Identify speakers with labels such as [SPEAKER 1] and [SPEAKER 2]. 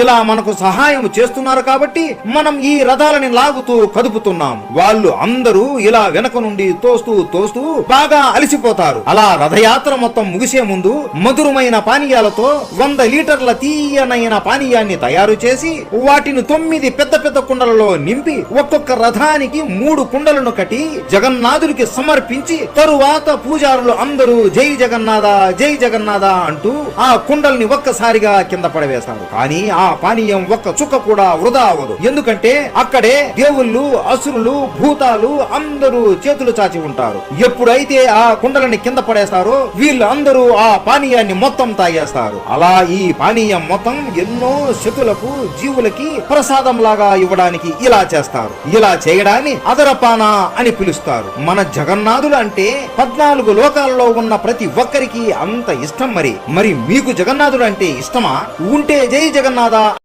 [SPEAKER 1] ఇలా మనకు సహాయం చేస్తున్నారు కాబట్టి మనం ఈ రథాలని లాగుతూ కదుపుతున్నాం. వాళ్ళు అందరూ ఇలా వెనక నుండి తోస్తూ తోస్తూ బాగా అలసిపోతారు. అలా రథయాత్ర మొత్తం ముగిసే ముందు మధురమైన పానీయాలతో వంద లీటర్ల తీయనైన పానీయాన్ని తయారు చేసి వాటిని తొమ్మిది పెద్ద పెద్ద కుండలలో నింపి ఒక్కొక్క రథానికి మూడు కుండలను కట్టి జగన్నాథుడికి సమర్పించి తరువాత పూజారులు అందరూ జై జగన్నాథ జై జగన్నాథ అంటూ ఆ కుండల్ని ఒక్కసారిగా కింద పడవేశారు. కానీ ఆ పానీయం ఒక్క చుక్క కూడా వృధా అవ్వదు. ఎందుకంటే అక్కడే దేవుళ్ళు అసురులు భూతాలు అందరూ చేతులు చాచి ఉంటారు. ఎప్పుడైతే ఆ కుండలని కింద పడేస్తారో వీళ్ళందరూ ఆ పానీయాన్ని మొత్తం తాగేస్తారు. అలా ఈ పానీయం మొత్తం ఎన్నో శతులకు జీవులకి ప్రసాదం లాగా ఇవ్వడానికి ఇలా చేస్తారు. ఇలా చేయడాన్ని అదరపాన అని పిలుస్తారు. మన జగన్నాథుడు అంటే పద్నాలుగు లోకాల్లో ఉన్న ప్రతి ఒక్కరికి అంత ఇష్టం మరి. మరి మీకు జగన్నాథుడు అంటే ఇష్టమా? ఉంటే జై జగన్నాథ్ 田